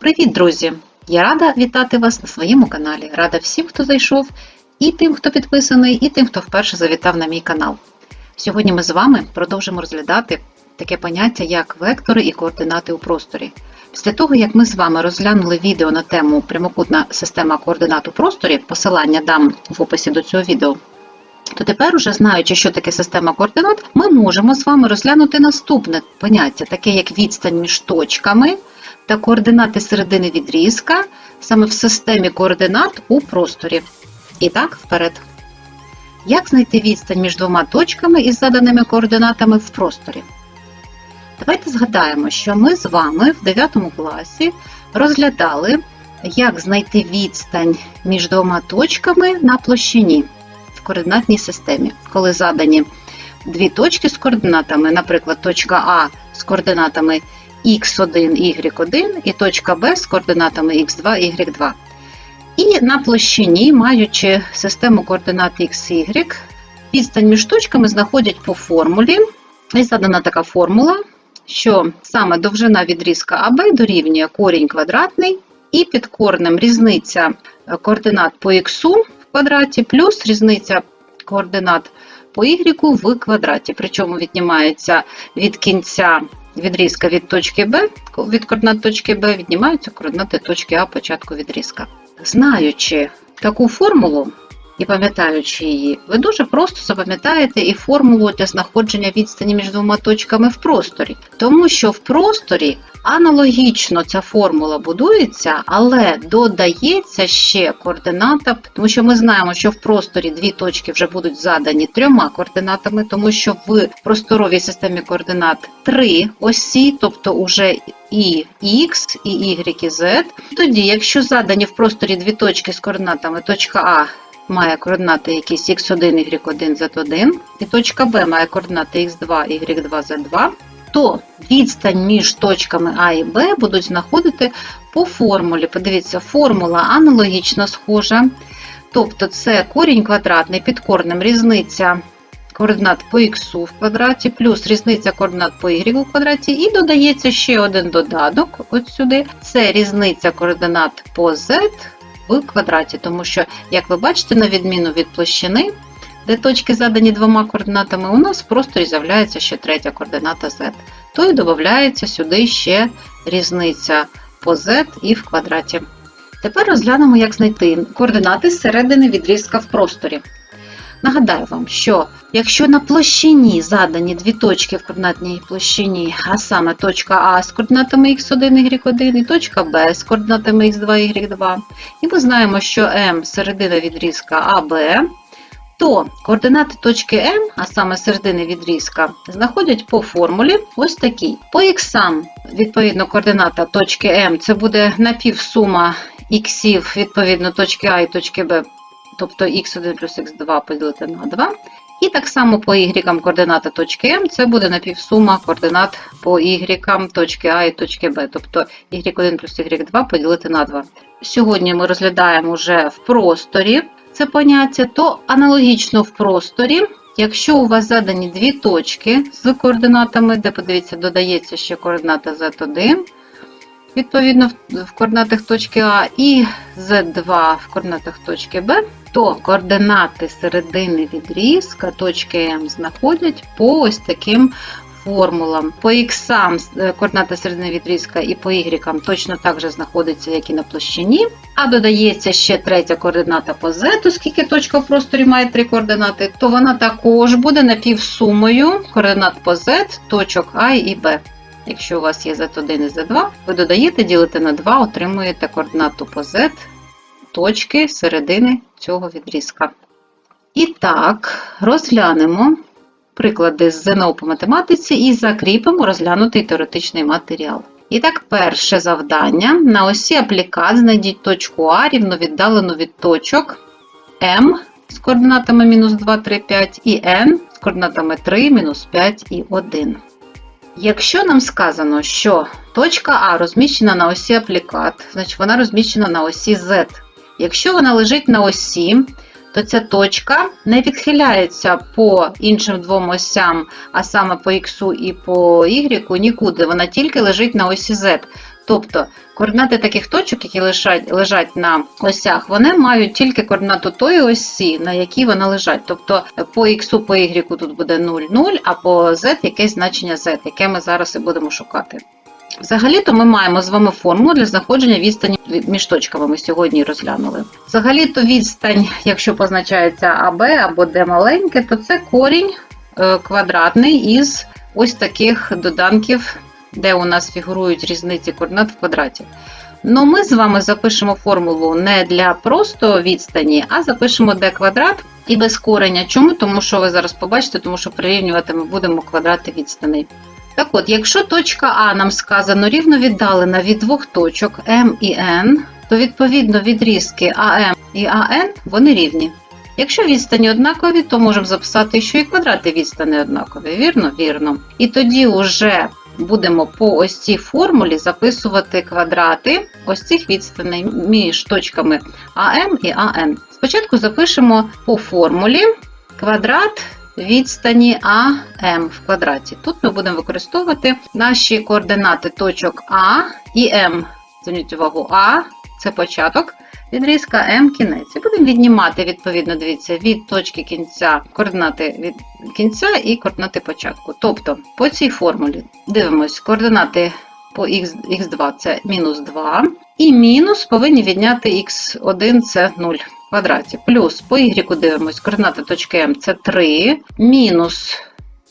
Привіт, друзі! Я рада вітати вас на своєму каналі. Рада всім, хто зайшов, і тим, хто підписаний, і тим, хто вперше завітав на мій канал. Сьогодні ми з вами продовжимо розглядати таке поняття, як вектори і координати у просторі. Після того, як ми з вами розглянули відео на тему прямокутна система координат у просторі, посилання дам в описі до цього відео, то тепер, уже знаючи, що таке система координат, ми можемо з вами розглянути наступне поняття, таке як відстань між точками та координати середини відрізка саме в системі координат у просторі. І так, вперед. Як знайти відстань між двома точками із заданими координатами в просторі? Давайте згадаємо, що ми з вами в 9 класі розглядали, як знайти відстань між двома точками на площині в координатній системі, коли задані дві точки з координатами, наприклад, точка А з координатами x1, y1 і точка Б з координатами x2, y2. І на площині, маючи систему координат x, y, відстань між точками знаходять по формулі. І задана така формула, що саме довжина відрізка АБ дорівнює корінь квадратний, і під корнем різниця координат по х в квадраті плюс різниця координат по y в квадраті. Причому віднімається від кінця відрізка від точки Б, від координат точки Б віднімаються координати точки А початку відрізка. Знаючи таку формулу і пам'ятаючи її, ви дуже просто запам'ятаєте і формулу для знаходження відстані між двома точками в просторі. Тому що в просторі аналогічно ця формула будується, але додається ще координата, тому що ми знаємо, що в просторі дві точки вже будуть задані трьома координатами, тому що в просторовій системі координат три осі, тобто уже і X, і Y, і Z. Тоді, якщо задані в просторі дві точки з координатами точка А має координати якісь x1, y1, z1, і точка Б має координати x2, y2, z2, то відстань між точками А і Б будуть знаходити по формулі. Подивіться, формула аналогічно схожа. Тобто це корінь квадратний під корнем різниця координат по х в квадраті, плюс різниця координат по y у квадраті, і додається ще один додаток от сюди. Це різниця координат по z в квадраті, тому що, як ви бачите, на відміну від площини, де точки задані двома координатами, у нас в просторі з'являється ще третя координата z. То й додається сюди ще різниця по z і в квадраті. Тепер розглянемо, як знайти координати зсередини відрізка в просторі. Нагадаю вам, що якщо на площині задані дві точки в координатній площині, а саме точка А з координатами x1, y1 і точка Б з координатами x2, y2, і ми знаємо, що М середина відрізка АБ, то координати точки М, а саме середини відрізка, знаходять по формулі ось такій. По х, відповідно, координата точки М це буде напівсума іксів, відповідно, точки А і точки Б тобто x1 плюс x2 поділити на 2. І так само по y координата точки М це буде напівсума координат по y точки А і точки Б, тобто y1 плюс y2 поділити на 2. Сьогодні ми розглядаємо вже в просторі це поняття, то аналогічно в просторі, якщо у вас задані дві точки з координатами, де, подивіться, додається ще координата z1, відповідно в координатах точки А і z2 в координатах точки Б, то координати середини відрізка точки М знаходять по ось таким формулам. По х координати середини відрізка і по y точно так же знаходиться, як і на площині. А додається ще третя координата по z, оскільки точка в просторі має три координати, то вона також буде напівсумою координат по z, точок А і Б. Якщо у вас є z1 і z2, ви додаєте, ділите на 2, отримуєте координату по z точки середини цього відрізка. І так, розглянемо приклади з ЗНО по математиці і закріпимо розглянутий теоретичний матеріал. І так, перше завдання. На осі аплікат знайдіть точку А рівновіддалену від точок М з координатами мінус 2, 3, 5 і N з координатами 3, мінус 5 і 1. Якщо нам сказано, що точка А розміщена на осі аплікат, значить вона розміщена на осі Z. Якщо вона лежить на осі, то ця точка не відхиляється по іншим двом осям, а саме по Х і по Y, нікуди. Вона тільки лежить на осі Z. Тобто координати таких точок, які лежать, лежать на осях, вони мають тільки координату тої осі, на якій вони лежать. Тобто по х, по y тут буде 0, 0, а по z якесь значення z, яке ми зараз і будемо шукати. Взагалі-то ми маємо з вами формулу для знаходження відстані між точками. Ми сьогодні розглянули. Взагалі-то відстань, якщо позначається АБ або Д маленьке, то це корінь е, квадратний із ось таких доданків, де у нас фігурують різниці координат в квадраті. Ну, ми з вами запишемо формулу не для просто відстані, а запишемо d квадрат і без кореня. Чому? Тому що ви зараз побачите, тому що прирівнювати ми будемо квадрати відстаней. Так от, якщо точка А нам сказано рівно віддалена від двох точок М і N, то відповідно відрізки АМ і АН вони рівні. Якщо відстані однакові, то можемо записати, що і квадрати відстані однакові. Вірно? Вірно. І тоді вже будемо по ось цій формулі записувати квадрати ось цих відстаней між точками АМ і АН. Спочатку запишемо по формулі квадрат відстані АМ в квадраті. Тут ми будемо використовувати наші координати точок А і М. Зверніть увагу, А це початок. Відрізка М кінець. І будемо віднімати, відповідно, дивіться, від точки кінця координати від кінця і координати початку. Тобто, по цій формулі дивимось, координати по х, 2 це мінус 2, і мінус повинні відняти х1 це 0 в квадраті. Плюс по y дивимось, координати точки М це 3, мінус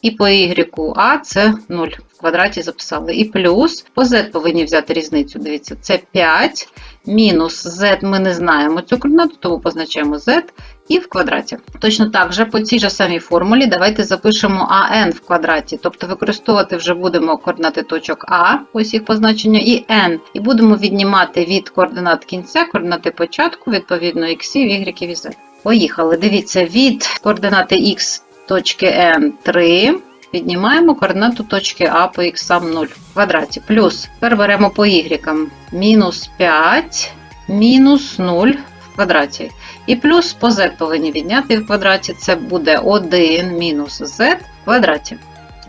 і по y А це 0 в квадраті записали. І плюс по z повинні взяти різницю. Дивіться, це 5, мінус z ми не знаємо цю координату, тому позначаємо z і в квадраті. Точно так же по цій же самій формулі давайте запишемо АН в квадраті, тобто використовувати вже будемо координати точок А, ось їх позначення, і N. І будемо віднімати від координат кінця, координати початку, відповідно x, y і z. Поїхали. Дивіться, від координати x точки N 3. Віднімаємо координату точки А по х 0 в квадраті. Плюс тепер беремо по y. Мінус 5, мінус 0 в квадраті. І плюс по z повинні відняти в квадраті. Це буде 1 мінус z в квадраті.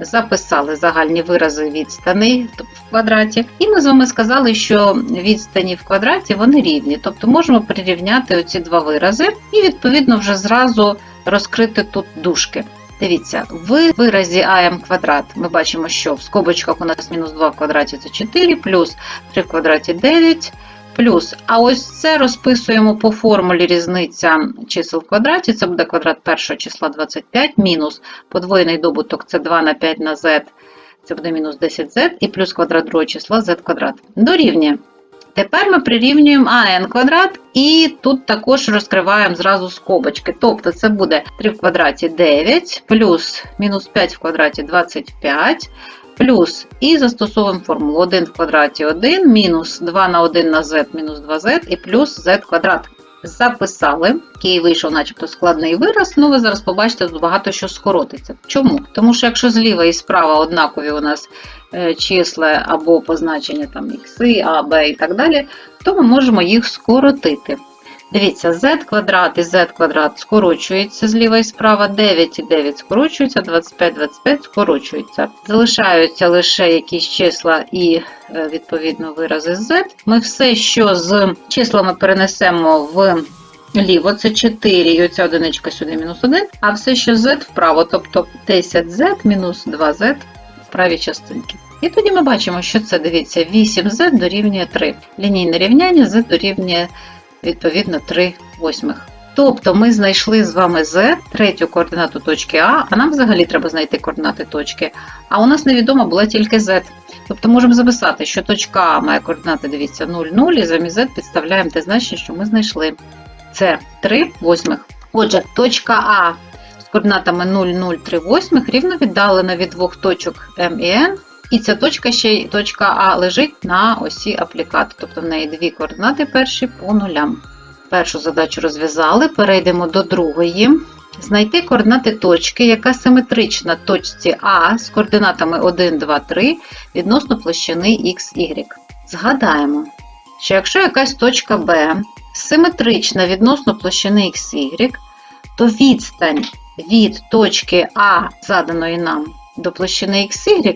Записали загальні вирази відстаней в квадраті. І ми з вами сказали, що відстані в квадраті вони рівні. Тобто можемо прирівняти оці два вирази і, відповідно, вже зразу розкрити тут дужки. Дивіться, в виразі АМ квадрат ми бачимо, що в скобочках у нас мінус 2 в квадраті це 4, плюс 3 в квадраті 9, плюс. А ось це розписуємо по формулі різниця чисел в квадраті. Це буде квадрат першого числа 25, мінус подвоєний добуток це 2 на 5 на z, це буде мінус 10z, і плюс квадрат другого числа z квадрат. Дорівнює. Тепер ми прирівнюємо АН квадрат і тут також розкриваємо зразу скобочки. Тобто це буде 3 в квадраті 9, плюс мінус 5 в квадраті 25, плюс і застосовуємо формулу 1 в квадраті 1, мінус 2 на 1 на z, мінус 2z і плюс z квадрат. Записали, який вийшов, начебто, складний вираз, ну ви зараз побачите, тут багато що скоротиться. Чому? Тому що якщо зліва і справа однакові у нас е, числа або позначення там ікси, а, б і так далі, то ми можемо їх скоротити. Дивіться, z квадрат і z квадрат скорочується зліва і справа, 9 і 9 скорочуються, 25, 25 скорочуються. Залишаються лише якісь числа і, е, відповідно, вирази z. Ми все, що з числами перенесемо в ліво, це 4, і оця одиничка сюди мінус 1, а все, що z вправо, тобто 10z мінус 2z в правій частинці. І тоді ми бачимо, що це, дивіться, 8z дорівнює 3. Лінійне рівняння z дорівнює відповідно 3 восьмих. Тобто ми знайшли з вами z, третю координату точки А, а нам взагалі треба знайти координати точки. А у нас невідома була тільки z. Тобто можемо записати, що точка А має координати, дивіться, 0, 0, і замість z підставляємо те значення, що ми знайшли. Це 3 восьмих. Отже, точка А з координатами 0, 0, 3 восьмих рівно віддалена від двох точок М і N. І ця точка ще й точка А лежить на осі аплікату, тобто в неї дві координати перші по нулям. Першу задачу розв'язали, перейдемо до другої. Знайти координати точки, яка симетрична точці А з координатами 1, 2, 3 відносно площини XY. Згадаємо, що якщо якась точка Б симетрична відносно площини XY, то відстань від точки А, заданої нам до площини XY,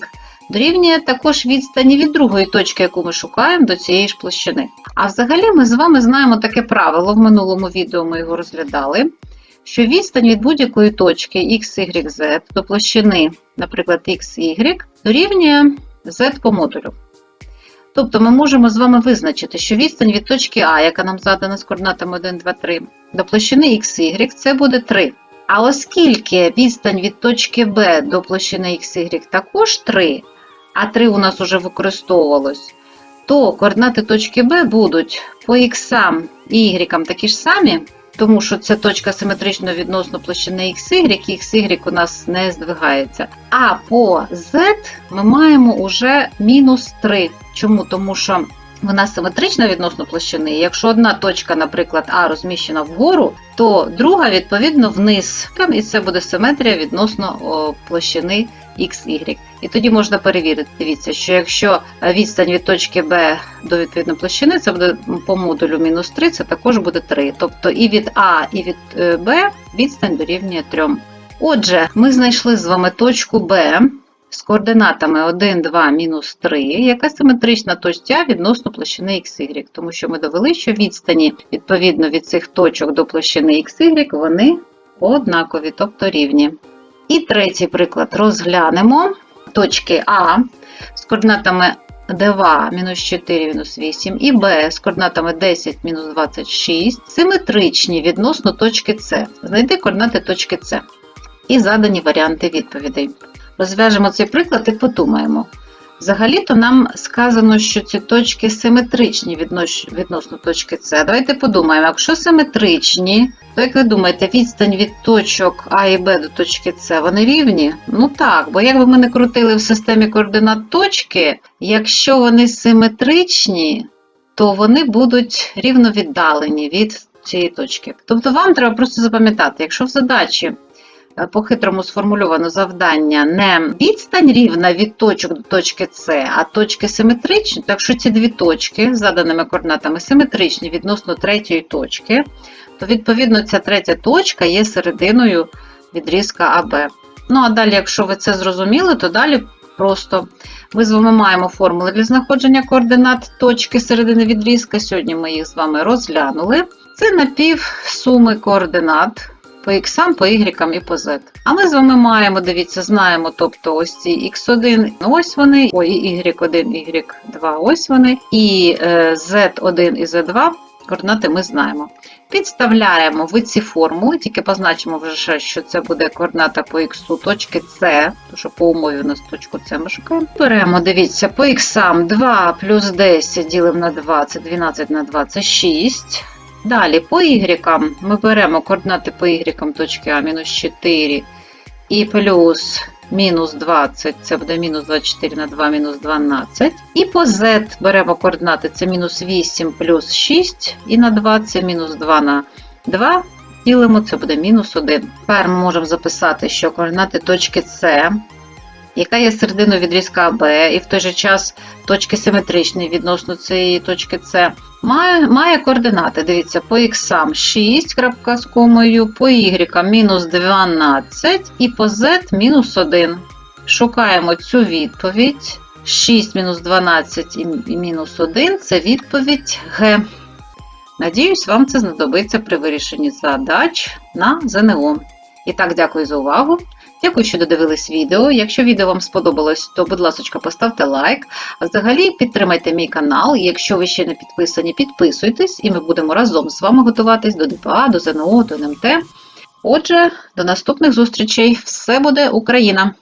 дорівнює також відстані від другої точки, яку ми шукаємо, до цієї ж площини. А взагалі ми з вами знаємо таке правило, в минулому відео ми його розглядали, що відстань від будь-якої точки x, y, z до площини, наприклад, x, y, дорівнює z по модулю. Тобто ми можемо з вами визначити, що відстань від точки А, яка нам задана з координатами 1, 2, 3, до площини XY це буде 3. А оскільки відстань від точки Б до площини XY також 3, а 3 у нас вже використовувалось, то координати точки Б будуть по X і Y такі ж самі, тому що це точка симетрично відносно площини XY, і XY у нас не здвигається. А по Z ми маємо уже мінус 3. Чому? Тому що вона симетрична відносно площини. Якщо одна точка, наприклад, А розміщена вгору, то друга, відповідно, вниз. І це буде симетрія відносно площини XY. І тоді можна перевірити, дивіться, що якщо відстань від точки Б до відповідної площини, це буде по модулю мінус 3, це також буде 3. Тобто і від А, і від е, Б відстань дорівнює 3. Отже, ми знайшли з вами точку Б з координатами 1, 2, мінус 3, яка симетрична точці відносно площини XY, тому що ми довели, що відстані відповідно від цих точок до площини XY, вони однакові, тобто рівні. І третій приклад розглянемо точки А з координатами 2, мінус 4, мінус 8, і Б з координатами 10, мінус 26, симетричні відносно точки С. Знайди координати точки С. І задані варіанти відповідей. Розв'яжемо цей приклад і подумаємо. Взагалі-то нам сказано, що ці точки симетричні відносно, точки С. Давайте подумаємо, якщо симетричні, то як ви думаєте, відстань від точок А і Б до точки С, вони рівні? Ну так, бо як би ми не крутили в системі координат точки, якщо вони симетричні, то вони будуть рівно віддалені від цієї точки. Тобто вам треба просто запам'ятати, якщо в задачі по-хитрому сформульовано завдання не відстань рівна від точок до точки С, а точки симетричні, так що ці дві точки з заданими координатами симетричні відносно третьої точки, то відповідно ця третя точка є серединою відрізка АБ. Ну а далі, якщо ви це зрозуміли, то далі просто ми з вами маємо формули для знаходження координат точки середини відрізка. Сьогодні ми їх з вами розглянули. Це напів суми координат по x, по y і по z. А ми з вами маємо, дивіться, знаємо, тобто ось ці x1, ось вони, ой, y1, y2, ось вони, і z1 і z2 координати ми знаємо. Підставляємо в ці формули, тільки позначимо вже, що це буде координата по х точки С, тому що по умові у нас точку С ми шукаємо. Беремо, дивіться, по х 2 плюс 10 ділимо на 2, це 12 на 2, це 6. Далі по y ми беремо координати по y точки А мінус 4 і плюс мінус 20, це буде мінус 24 на 2, мінус 12. І по z беремо координати, це мінус 8 плюс 6, і на 2 це мінус 2 на 2. Ділимо, це буде мінус 1. Тепер ми можемо записати, що координати точки С, яка є серединою відрізка АБ, і в той же час точки симетричні відносно цієї точки С, має має координати. Дивіться, по х 6 крапка з комою, по y мінус 12 і по z мінус 1. Шукаємо цю відповідь. 6 мінус 12 і мінус 1 це відповідь Г. Надіюсь, вам це знадобиться при вирішенні задач на ЗНО. І так, дякую за увагу. Дякую, що додивились відео. Якщо відео вам сподобалось, то, будь ласка, поставте лайк. А взагалі підтримайте мій канал. Якщо ви ще не підписані, підписуйтесь, і ми будемо разом з вами готуватись до ДПА, до ЗНО, до НМТ. Отже, до наступних зустрічей. Все буде Україна!